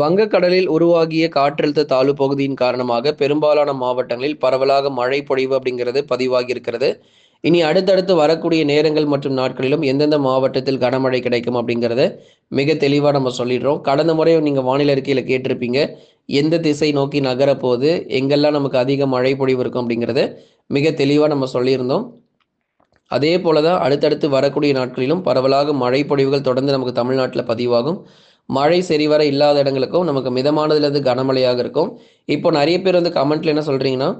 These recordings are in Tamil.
வங்கக்கடலில் உருவாகிய காற்றழுத்த தாழ்வு பகுதியின் காரணமாக பெரும்பாலான மாவட்டங்களில் பரவலாக மழை பொழிவு அப்படிங்கிறது பதிவாகி இருக்கிறது இனி அடுத்தடுத்து வரக்கூடிய நேரங்கள் மற்றும் நாட்களிலும் எந்தெந்த மாவட்டத்தில் கனமழை கிடைக்கும் அப்படிங்கிறத மிக தெளிவாக நம்ம சொல்லிடுறோம். கடந்த முறை நீங்கள் வானிலை அறிக்கையில் கேட்டிருப்பீங்க. எந்த திசை நோக்கி நகரப்போகுது? எங்கெல்லாம் நமக்கு அதிக மழை பொழிவு இருக்கும் அப்படிங்கிறத மிக தெளிவாக நம்ம சொல்லியிருந்தோம். அதே போல தான் அடுத்தடுத்து வரக்கூடிய நாட்களிலும் பரவலாக மழை பொழிவுகள் தொடர்ந்து நமக்கு தமிழ்நாட்டில் பதிவாகும். மழை சரிவர இல்லாத இடங்களுக்கும் நமக்கு மிதமானதுலேருந்து கனமழையாக இருக்கும். இப்போ நிறைய பேர் வந்து கமெண்ட்ல என்ன சொல்கிறீங்கன்னா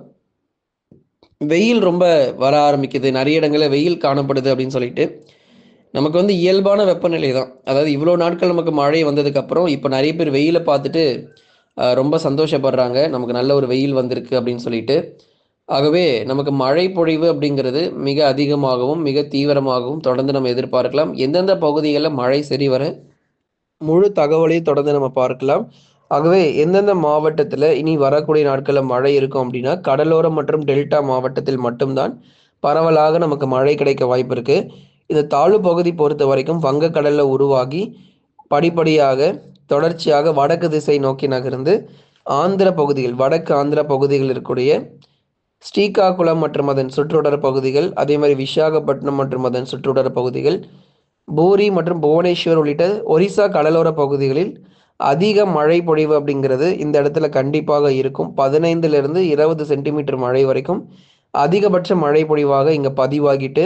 வெயில் ரொம்ப வர ஆரம்பிக்குது நிறைய இடங்களில் வெயில் காணப்படுது அப்படின்னு சொல்லிட்டு நமக்கு வந்து இயல்பான வெப்பநிலை தான். அதாவது இவ்வளோ நாட்கள் நமக்கு மழை வந்ததுக்கப்புறம் இப்போ நிறைய பேர் வெயிலை பார்த்துட்டு ரொம்ப சந்தோஷப்படுறாங்க. நமக்கு நல்ல ஒரு வெயில் வந்திருக்கு அப்படின்னு சொல்லிட்டு. ஆகவே நமக்கு மழை பொழிவு அப்படிங்கிறது மிக அதிகமாகவும் மிக தீவிரமாகவும் தொடர்ந்து நம்ம எதிர்பார்க்கலாம். எந்தெந்த பகுதிகளில் மழை சரி வர முழு தகவலையும் தொடர்ந்து நம்ம பார்க்கலாம். ஆகவே எந்தெந்த மாவட்டத்தில் இனி வரக்கூடிய நாட்களில் மழை இருக்கும் அப்படின்னா கடலோரம் மற்றும் டெல்டா மாவட்டத்தில் மட்டும்தான் பரவலாக நமக்கு மழை கிடைக்க வாய்ப்பு இருக்கு. இந்த தாழ்வு பகுதி பொறுத்த வரைக்கும் வங்கக்கடலில் உருவாகி படிப்படியாக தொடர்ச்சியாக வடக்கு திசை நோக்கி நகர்ந்து ஆந்திர பகுதிகள் வடக்கு ஆந்திர பகுதிகள் இருக்கக்கூடிய ஸ்ரீகாகுளம் மற்றும் அதன் சுற்றுவட்டார பகுதிகள் அதே மாதிரி விசாகப்பட்டினம் மற்றும் அதன் சுற்றுவட்டார பகுதிகள் பூரி மற்றும் புவனேஸ்வர் உள்ளிட்ட ஒரிசா கடலோர பகுதிகளில் அதிக மழை பொழிவு அப்படிங்கிறது இந்த இடத்துல கண்டிப்பாக இருக்கும். பதினைந்துலேருந்து இருபது சென்டிமீட்டர் மழை வரைக்கும் அதிகபட்ச மழை பொழிவாக இங்கே பதிவாகிட்டு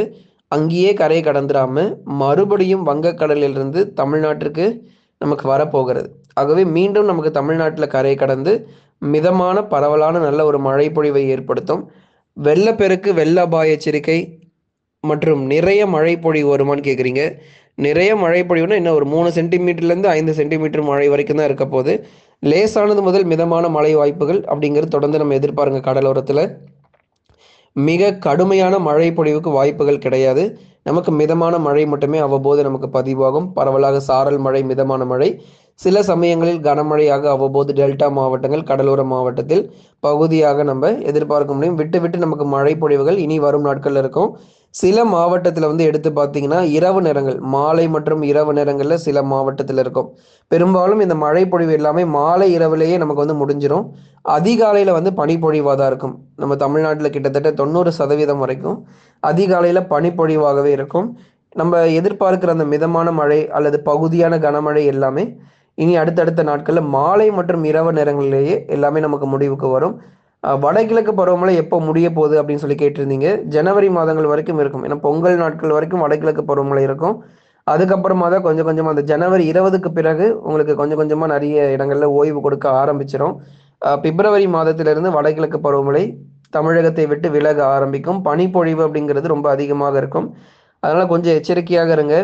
அங்கேயே கரை கடந்துடாமல் மறுபடியும் வங்கக்கடலிலிருந்து தமிழ்நாட்டிற்கு நமக்கு வரப்போகிறது. ஆகவே மீண்டும் நமக்கு தமிழ்நாட்டில் கரை கடந்து மிதமான பரவலான நல்ல ஒரு மழை பொழிவை ஏற்படுத்தும். வெள்ளப்பெருக்கு வெள்ள அபாய எச்சரிக்கை மற்றும் நிறைய மழை பொழிவு வருமான்னு கேட்குறீங்க நிறைய மழை பொழிவுனா இன்னும் ஒரு மூணு சென்டிமீட்டர்லேருந்து ஐந்து சென்டிமீட்டர் மழை வரைக்கும் தான் இருக்க போது லேசானது முதல் மிதமான மழை வாய்ப்புகள் அப்படிங்கிறது தொடர்ந்து நம்ம எதிர்பாருங்க கடலோரத்தில். மிக கடுமையான மழை பொழிவுக்கு வாய்ப்புகள் கிடையாது. நமக்கு மிதமான மழை மட்டுமே அவ்வப்போது நமக்கு பதிவாகும். பரவலாக சாரல் மழை மிதமான மழை. சில சமயங்களில் கனமழையாக அவ்வப்போது டெல்டா மாவட்டங்கள் கடலோர மாவட்டத்தில் பகுதியாக நம்ம எதிர்பார்க்க முடியும். விட்டு விட்டு நமக்கு மழை பொழிவுகள் இனி வரும் நாட்களில் இருக்கும். சில மாவட்டத்தில் வந்து எடுத்து பார்த்தீங்கன்னா இரவு நேரங்கள் மாலை மற்றும் இரவு நேரங்களில் சில மாவட்டத்தில் இருக்கும். பெரும்பாலும் இந்த மழை பொழிவு எல்லாமே மாலை இரவுலேயே நமக்கு வந்து முடிஞ்சிடும் அதிகாலையில் வந்து பனிப்பொழிவாக தான் இருக்கும். நம்ம தமிழ்நாட்டில் கிட்டத்தட்ட தொண்ணூறு சதவீதம் வரைக்கும் அதிகாலையில் பனிப்பொழிவாகவே இருக்கும். நம்ம எதிர்பார்க்குற அந்த மிதமான மழை அல்லது பகுதியான கனமழை எல்லாமே இனி அடுத்தடுத்த நாட்களில் மாலை மற்றும் இரவு நேரங்களிலேயே எல்லாமே நமக்கு முடிவுக்கு வரும். வடகிழக்கு பருவமழை எப்போ முடிய போகுது அப்படின்னு சொல்லி கேட்டிருந்தீங்க. ஜனவரி மாதங்கள் வரைக்கும் இருக்கும். ஏன்னா பொங்கல் நாட்கள் வரைக்கும் வடகிழக்கு பருவமழை இருக்கும். அதுக்கப்புறமா தான் கொஞ்சம் கொஞ்சமாக அந்த ஜனவரி இருபதுக்கு பிறகு உங்களுக்கு கொஞ்சம் கொஞ்சமாக நிறைய இடங்களில் ஓய்வு கொடுக்க ஆரம்பிச்சிடும் பிப்ரவரி மாதத்திலிருந்து வடகிழக்கு பருவமழை தமிழகத்தை விட்டு விலக ஆரம்பிக்கும். பனிப்பொழிவு அப்படிங்கிறது ரொம்ப அதிகமாக இருக்கும். அதனால் கொஞ்சம் எச்சரிக்கையாக இருங்க.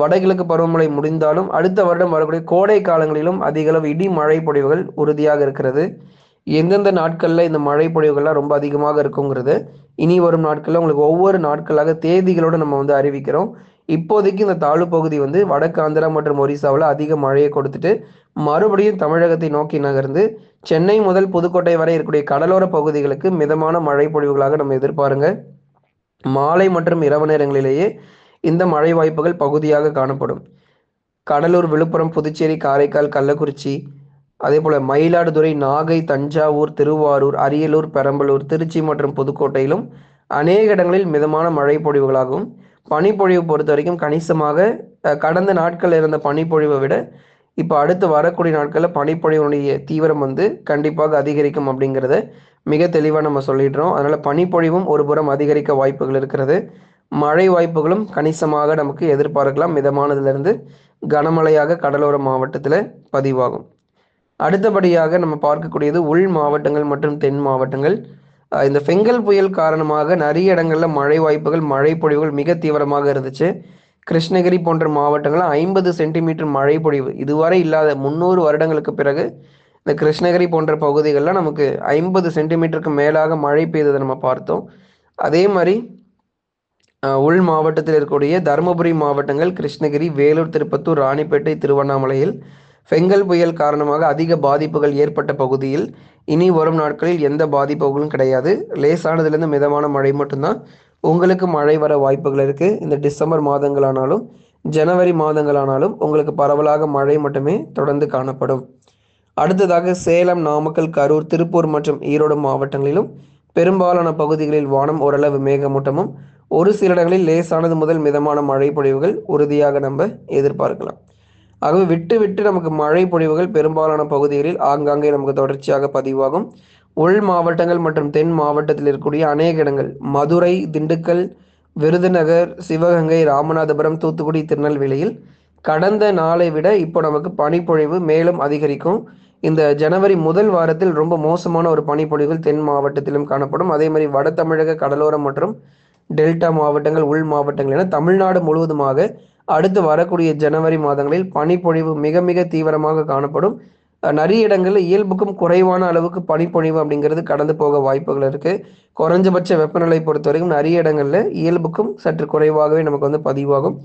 வடகிழக்கு பருவமழை முடிந்தாலும் அடுத்த வருடம் வரக்கூடிய கோடை காலங்களிலும் அதிக அளவு இடி மழை பொழிவுகள் உறுதியாக இருக்கிறது. எந்தெந்த நாட்களில் இந்த மழை பொழிவுகள்லாம் ரொம்ப அதிகமாக இருக்குங்கிறது இனி வரும் நாட்களில் உங்களுக்கு ஒவ்வொரு நாட்களாக தேதிகளோடு நம்ம வந்து அறிவிக்கிறோம். இப்போதைக்கு இந்த தாழ்வு பகுதி வந்து வடக்கு ஆந்திரா மற்றும் ஒரிசாவில் அதிக மழையை கொடுத்துட்டு மறுபடியும் தமிழகத்தை நோக்கி நகர்ந்து சென்னை முதல் புதுக்கோட்டை வரை இருக்கக்கூடிய கடலோர பகுதிகளுக்கு மிதமான மழை பொழிவுகளாக நம்ம எதிர்பாருங்க. மாலை மற்றும் இரவு நேரங்களிலேயே இந்த மழை வாய்ப்புகள் பகுதியாக காணப்படும். கடலூர் விழுப்புரம் புதுச்சேரி காரைக்கால் கள்ளக்குறிச்சி அதே போல மயிலாடுதுறை நாகை தஞ்சாவூர் திருவாரூர் அரியலூர் பெரம்பலூர் திருச்சி மற்றும் புதுக்கோட்டையிலும் அநேக இடங்களில் மிதமான மழை பொழிவுகளாகவும் பனிப்பொழிவு பொறுத்த வரைக்கும் கணிசமாக கடந்த நாட்கள் இருந்த பனிப்பொழிவை விட இப்போ அடுத்து வரக்கூடிய நாட்களில் பனிப்பொழிவுடைய தீவிரம் வந்து கண்டிப்பாக அதிகரிக்கும் அப்படிங்கிறத மிக தெளிவாக நம்ம சொல்லிடுறோம். அதனால் பனிப்பொழிவும் ஒரு புறம் அதிகரிக்க வாய்ப்புகள் இருக்கிறது. மழை வாய்ப்புகளும் கணிசமாக நமக்கு எதிர்பார்க்கலாம். மிதமானதுலேருந்து கனமழையாக கடலோர மாவட்டத்தில் பதிவாகும். அடுத்தபடியாக நம்ம பார்க்கக்கூடியது உள் மாவட்டங்கள் மற்றும் தென் மாவட்டங்கள். இந்த ஃபெங்கல் புயல் காரணமாக நிறைய இடங்களில் மழை வாய்ப்புகள் மழை பொழிவுகள் மிக தீவிரமாக இருந்துச்சு. கிருஷ்ணகிரி போன்ற மாவட்டங்களில் ஐம்பது சென்டிமீட்டர் மழை பொழிவு. இதுவரை இல்லாத முந்நூறு வருடங்களுக்கு பிறகு இந்த கிருஷ்ணகிரி போன்ற பகுதிகளில் நமக்கு ஐம்பது சென்டிமீட்டருக்கு மேலாக மழை பெய்ததை நம்ம பார்த்தோம். அதே மாதிரி உள் மாவட்டத்தில் இருக்கக்கூடிய தருமபுரி மாவட்டங்கள் கிருஷ்ணகிரி வேலூர் திருப்பத்தூர் ராணிப்பேட்டை திருவண்ணாமலையில் ஃபெங்கல் புயல் காரணமாக அதிக பாதிப்புகள் ஏற்பட்ட பகுதியில் இனி வரும் நாட்களில் எந்த பாதிப்புகளும் கிடையாது. லேசானதுலேருந்து மிதமான மழை மட்டும்தான். உங்களுக்கு மழை வர வாய்ப்புகள் இருக்குது இந்த டிசம்பர் மாதங்களானாலும் ஜனவரி மாதங்களானாலும் உங்களுக்கு பரவலாக மழை மட்டுமே தொடர்ந்து காணப்படும். அடுத்ததாக சேலம் நாமக்கல் கரூர் திருப்பூர் மற்றும் ஈரோடு மாவட்டங்களிலும் பெரும்பாலான பகுதிகளில் வானம் ஓரளவு மேகமூட்டமும் ஒரு சில இடங்களில் லேசானது முதல் மிதமான மழை பொழிவுகள் உறுதியாக நம்ம எதிர்பார்க்கலாம். ஆகவே விட்டு விட்டு நமக்கு மழை பொழிவுகள் பெரும்பாலான பகுதிகளில் ஆங்காங்கே நமக்கு தொடர்ச்சியாக பதிவாகும். உள் மாவட்டங்கள் மற்றும் தென் மாவட்டத்தில் இருக்கக்கூடிய அநேக இடங்கள் மதுரை திண்டுக்கல் விருதுநகர் சிவகங்கை ராமநாதபுரம் தூத்துக்குடி திருநெல்வேலியில் கடந்த நாளை விட இப்போ நமக்கு பனிப்பொழிவு மேலும் அதிகரிக்கும். இந்த ஜனவரி முதல் வாரத்தில் ரொம்ப மோசமான ஒரு பனிப்பொழிவுகள் தென் மாவட்டத்திலும் காணப்படும். அதே மாதிரி வட தமிழக கடலோரம் மற்றும் டெல்டா மாவட்டங்கள் உள் மாவட்டங்கள் என தமிழ்நாடு முழுவதுமாக அடுத்து வரக்கூடிய ஜனவரி மாதங்களில் பனிப்பொழிவு மிக மிக தீவிரமாக காணப்படும். நிறைய இடங்களில் இயல்புக்கும் குறைவான அளவுக்கு பனிப்பொழிவு அப்படிங்கிறது கடந்து போக வாய்ப்புகள் இருக்குது குறைஞ்சபட்ச வெப்பநிலை பொறுத்த வரைக்கும் நிறைய இடங்களில் இயல்புக்கும் சற்று குறைவாகவே நமக்கு வந்து பதிவாகும்.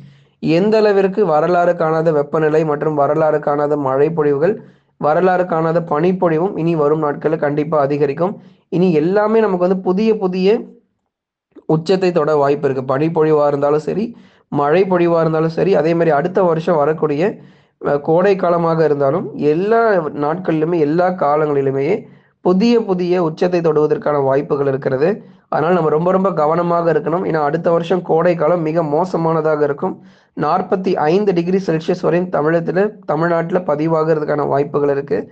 எந்த அளவிற்கு வரலாறு காணாத வெப்பநிலை மற்றும் வரலாறு காணாத மழை பொழிவுகள் வரலாறு காணாத பனிப்பொழிவும் இனி வரும் நாட்களில் கண்டிப்பாக அதிகரிக்கும். இனி எல்லாமே நமக்கு வந்து புதிய புதிய உச்சத்தை தொட வாய்ப்பு இருக்குது பனிப்பொழிவாக இருந்தாலும் சரி மழை பொழிவாக இருந்தாலும் சரி அதே மாதிரி அடுத்த வருஷம் வரக்கூடிய கோடை காலமாக இருந்தாலும் எல்லா நாட்களிலுமே எல்லா காலங்களிலுமே புதிய புதிய உச்சத்தை தொடுவதற்கான வாய்ப்புகள் இருக்கிறது. அதனால் நம்ம ரொம்ப ரொம்ப கவனமாக இருக்கணும். ஏன்னா அடுத்த வருஷம் கோடை காலம் மிக மோசமானதாக இருக்கும். நாற்பத்தி ஐந்து டிகிரி செல்சியஸ் வரையும் தமிழகத்தில் தமிழ்நாட்டில் பதிவாகிறதுக்கான வாய்ப்புகள் இருக்குது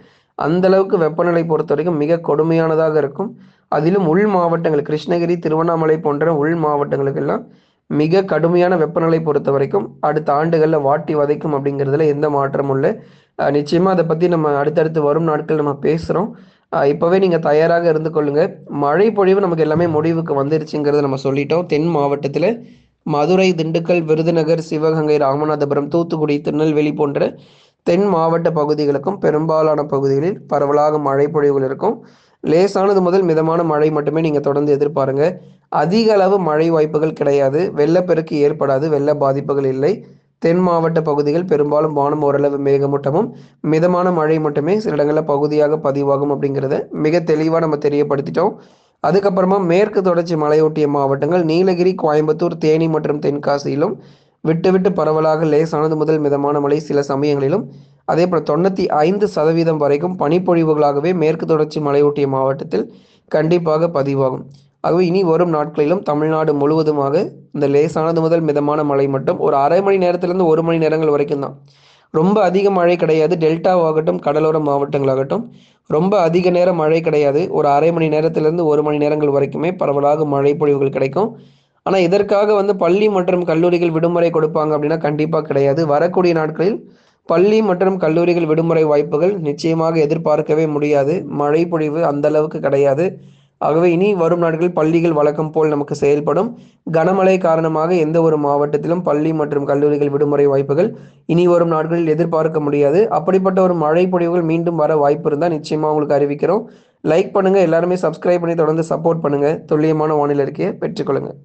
அந்த அளவுக்கு வெப்பநிலை பொறுத்த வரைக்கும் மிக கொடுமையானதாக இருக்கும். அதிலும் உள் மாவட்டங்கள் கிருஷ்ணகிரி திருவண்ணாமலை போன்ற உள் மாவட்டங்களுக்கெல்லாம் மிக கடுமையான வெப்பநிலை பொறுத்த வரைக்கும் அடுத்த ஆண்டுகளில் வாட்டி வதைக்கும் அப்படிங்கிறதுல எந்த மாற்றமும் இல்லை. நிச்சயமாக அதை பற்றி நம்ம அடுத்தடுத்து வரும் நாட்கள் நம்ம பேசுகிறோம் இப்போவே நீங்கள் தயாராக இருந்து கொள்ளுங்கள் மழை பொழிவு நமக்கு எல்லாமே முடிவுக்கு வந்துருச்சுங்கிறத நம்ம சொல்லிட்டோம். தென் மாவட்டத்தில் மதுரை திண்டுக்கல் விருதுநகர் சிவகங்கை ராமநாதபுரம் தூத்துக்குடி திருநெல்வேலி போன்ற தென் மாவட்ட பகுதிகளுக்கும் பெரும்பாலான பகுதிகளில் பரவலாக மழை பொழிவுகள் இருக்கும். லேசானது முதல் மிதமான மழை மட்டுமே நீங்கள் தொடர்ந்து எதிர்பாருங்க. அதிக அளவு மழை வாய்ப்புகள் கிடையாது. வெள்ளப்பெருக்கு ஏற்படாது. வெள்ள பாதிப்புகள் இல்லை. தென் மாவட்ட பகுதிகள் பெரும்பாலும் வானம் ஓரளவு மேகமூட்டமும் மிதமான மழை மட்டுமே சில இடங்களில் பகுதியாக பதிவாகும் அப்படிங்கிறத மிக தெளிவாக நம்ம தெரியப்படுத்திட்டோம். அதுக்கப்புறமா மேற்கு தொடர்ச்சி மலையொட்டிய மாவட்டங்கள் நீலகிரி கோயம்புத்தூர் தேனி மற்றும் தென்காசியிலும் விட்டு விட்டு பரவலாக லேசானது முதல் மிதமான மழை சில சமயங்களிலும். அதே போல் தொண்ணூற்றி ஐந்து சதவீதம் வரைக்கும் பனிப்பொழிவுகளாகவே மேற்கு தொடர்ச்சி மலையொட்டிய மாவட்டத்தில் கண்டிப்பாக பதிவாகும். ஆகவே இனி வரும் நாட்களிலும் தமிழ்நாடு முழுவதுமாக இந்த லேசானது முதல் மிதமான மழை மட்டும் ஒரு அரை மணி நேரத்திலிருந்து ஒரு மணி நேரங்கள் வரைக்கும் தான். ரொம்ப அதிக மழை கிடையாது. டெல்டாவாகட்டும் கடலோர மாவட்டங்களாகட்டும் ரொம்ப அதிக நேரம் மழை கிடையாது. ஒரு அரை மணி நேரத்திலிருந்து ஒரு மணி நேரங்கள் வரைக்குமே பரவலாக மழை பொழிவுகள் கிடைக்கும். ஆனால் இதற்காக வந்து பள்ளி மற்றும் கல்லூரிகள் விடுமுறை கொடுப்பாங்க அப்படின்னா கண்டிப்பாக கிடையாது. வரக்கூடிய நாட்களில் பள்ளி மற்றும் கல்லூரிகள் விடுமுறை வாய்ப்புகள் நிச்சயமாக எதிர்பார்க்கவே முடியாது. மழை பொழிவு அந்த அளவுக்கு கிடையாது. ஆகவே இனி வரும் நாட்களில் பள்ளிகள் வழக்கம் போல் நமக்கு செயல்படும். கனமழை காரணமாக எந்த ஒரு மாவட்டத்திலும் பள்ளி மற்றும் கல்லூரிகள் விடுமுறை வாய்ப்புகள் இனி வரும் நாட்களில் எதிர்பார்க்க முடியாது. அப்படிப்பட்ட ஒரு மழை பொழிவுகள் மீண்டும் வர வாய்ப்பு இருந்தால் நிச்சயமாக உங்களுக்கு அறிவிக்கிறோம். லைக் பண்ணுங்கள் எல்லாருமே சப்ஸ்கிரைப் பண்ணி தொடர்ந்து சப்போர்ட் பண்ணுங்கள் துல்லியமான வானிலை இருக்கையை பெற்றுக்கொள்ளுங்கள்